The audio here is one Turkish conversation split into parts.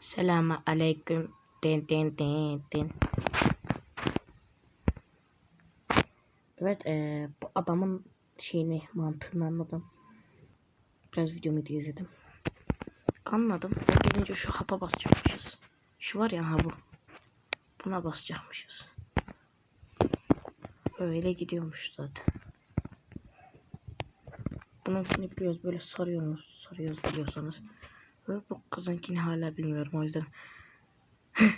Selamun aleyküm. Din din din din. Evet eee, bu adamın şeyini mantığını anladım. Biraz videomu da izledim. Anladım. Ben gelince şu hapa basacakmışız. Şu var ya ha bu. Buna basacakmışız. Öyle gidiyormuş zaten. Bununkini biliyoruz böyle sarıyorsunuz. Sarıyoruz biliyorsanız. Ve bu kızınkini hala bilmiyorum o yüzden.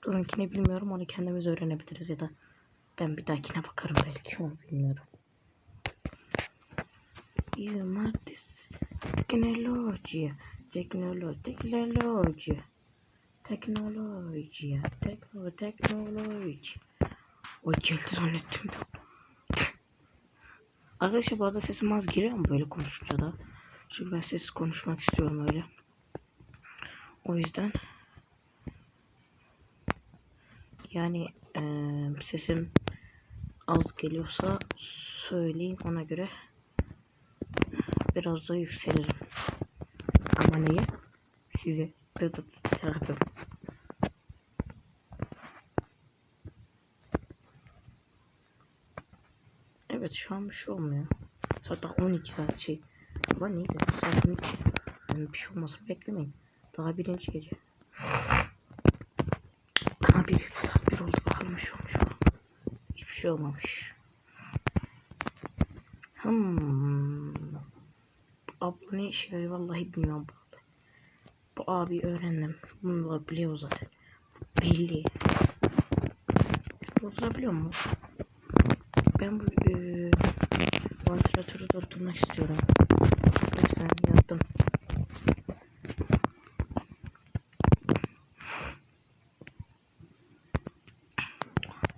kızınkini bilmiyorum onu kendimiz öğrenebiliriz ya da ben bir dahakine bakarım belki onu bilmiyorum. Yumatis teknoloji teknoloji teknoloji teknoloji tekno teknoloji o geldi zannettim. Arkadaşlar bu arada sesim az giriyor mu böyle konuşunca da? Çünkü ben sessiz konuşmak istiyorum öyle. O yüzden yani eee, sesim az geliyorsa söyleyin ona göre biraz da yükselirim. Ama. Dı dı dı şey yapıyorum. Evet şu an bir şey olmuyor. Zaten 12 saat şey. Lan neydi? 12. Yani bir şey olmasın beklemeyin. Daha birinci gece. Aha bir saat bir oldu bakalım bir şey olmuş mu? Hiçbir şey olmamış. Hmm. Abla ne işe yarıyor vallahi bilmiyorum bu abi öğrendim. Bunu da biliyor zaten. Belli. Oturabiliyor mu? Ben bu vantilatörü durdurmak istiyorum. Lütfen yaptım.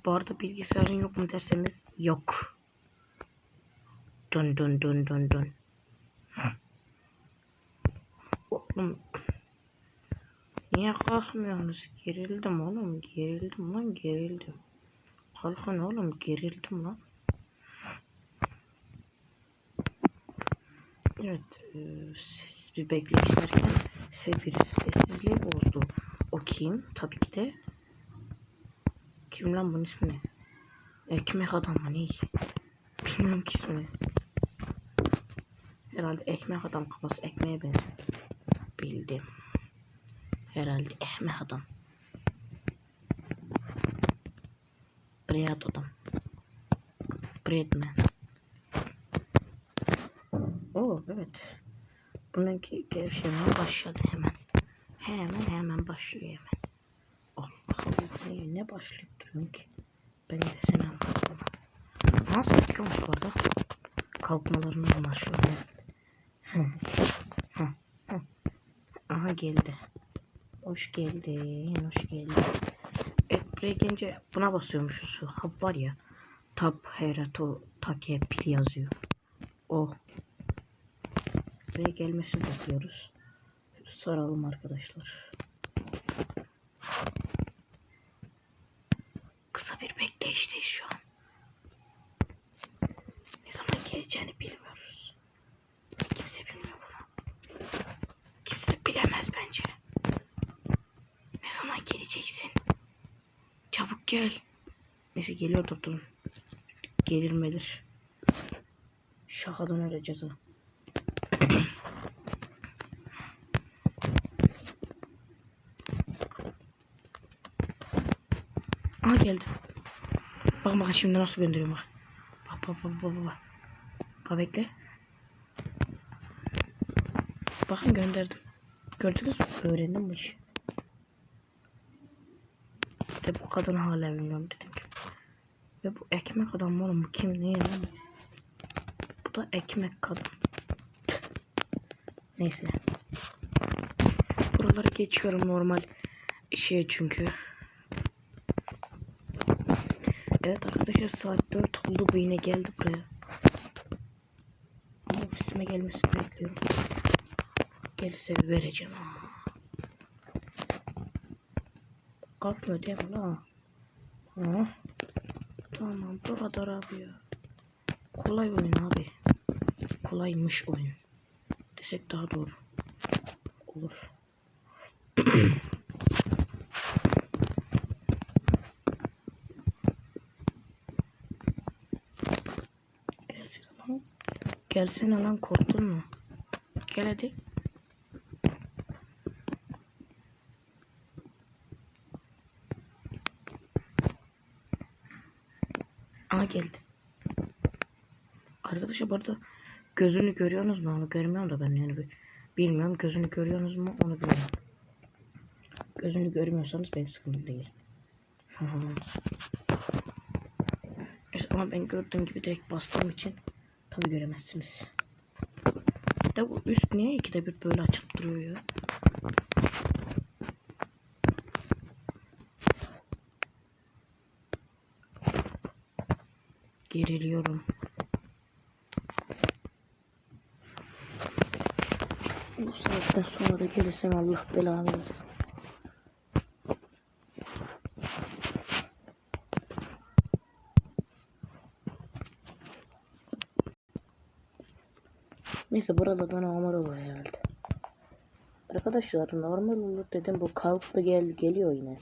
Bu arada bilgisayarın yok mu derseniz yok. Dön dön dön dön dön. Oğlum. Niye kalkmıyorsunuz? Gerildim oğlum. Gerildim lan gerildim. Kalkın oğlum gerildim lan. Evet. E, bir bekleyiş derken se birisi sessizliği bozdu. O kim? Tabii ki de kim lan bunun ismi? Ekmek adam mı ne? Bilmiyorum ki ismini. Herhalde ekmek adam kafası ekmeğe benziyor. Bildim. Herhalde ekmek adam. Bread adam. Breadman. Oo evet. Bununki gevşemeye başladı hemen. Hemen hemen başlıyor hemen. Allah Allah ne, başlayıp duruyorsun ki? Ben de seni anladım. Nasıl çıkıyormuş bu arada? Kalkmalarını anlaşıyor. Aha geldi. Hoş geldin, hoş geldin. Evet buraya gelince buna basıyormuşuz şu hap var ya. Tab herato take pil yazıyor. O. Buraya gelmesini bekliyoruz. Saralım arkadaşlar. Kısa bir bekleyişteyiz şu an. Ne zaman geleceğini bilmiyoruz. Kimse bilmiyor bunu. Kimse bilemez bence. Ne zaman geleceksin? Çabuk gel. Neyse geliyor durun. Gerilmedir. Şakadan öleceğiz ha. Aha geldi. Bakın bakın şimdi nasıl gönderiyorum bak. Bak bak bak bak bak. Bak bekle. Bakın gönderdim. Gördünüz mü? Öğrendim bu işi. İşte bu kadın hala bilmiyorum dedim ki. Ve bu ekmek adam oğlum bu kim ne ya? Bu da ekmek kadın. Neyse. Buraları geçiyorum normal şey çünkü. Evet arkadaşlar saat 4 oldu bu yine geldi buraya. Ama ofisime gelmesini bekliyorum. Gelirse vereceğim ha. Kalkmıyor değil mi la? Ha? Tamam bu kadar abi ya. Kolay oyun abi. Kolaymış oyun. Desek daha doğru. Olur. Gelsene lan. Gelsene lan korktun mu? Gel hadi. Aa geldi. Arkadaşlar bu arada gözünü görüyorsunuz mu? Onu görmüyorum da ben yani bilmiyorum. Gözünü görüyorsunuz mu? Onu bilmiyorum. Gözünü görmüyorsanız benim sıkıntım değil. Ama ben gördüğüm gibi direkt bastığım için tabi göremezsiniz. De bu üst niye ikide bir böyle açıp duruyor ya? Geriliyorum. Bu saatten sonra da gelirsen Allah belanı versin. Neyse burada da normal olur herhalde. Arkadaşlar normal olur dedim bu kalktı gel geliyor yine.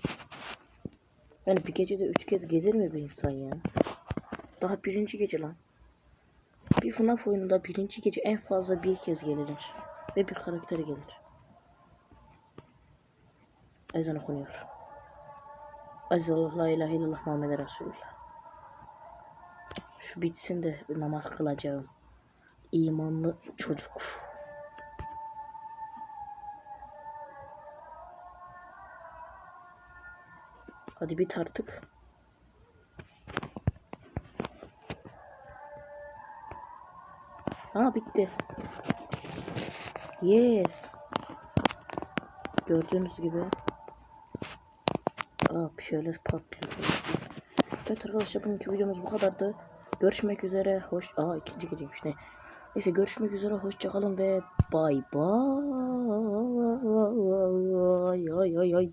Yani bir gecede üç kez gelir mi bir insan ya? Daha birinci gece lan. Bir FNAF oyununda birinci gece en fazla bir kez gelir. Ve bir karakter gelir. Ezan okunuyor. Aziz Allah la ilahe illallah Muhammed Resulullah. Şu bitsin de namaz kılacağım. İmanlı çocuk. Hadi bit artık. Ha bitti. Yes. Gördüğünüz gibi. Aa bir şeyler patlıyor. Evet arkadaşlar bugünkü videomuz bu kadardı. Görüşmek üzere. Hoş. Aa ikinci geceymiş ne. Neyse görüşmek üzere. Hoşçakalın ve bay bay. Ay ay ay.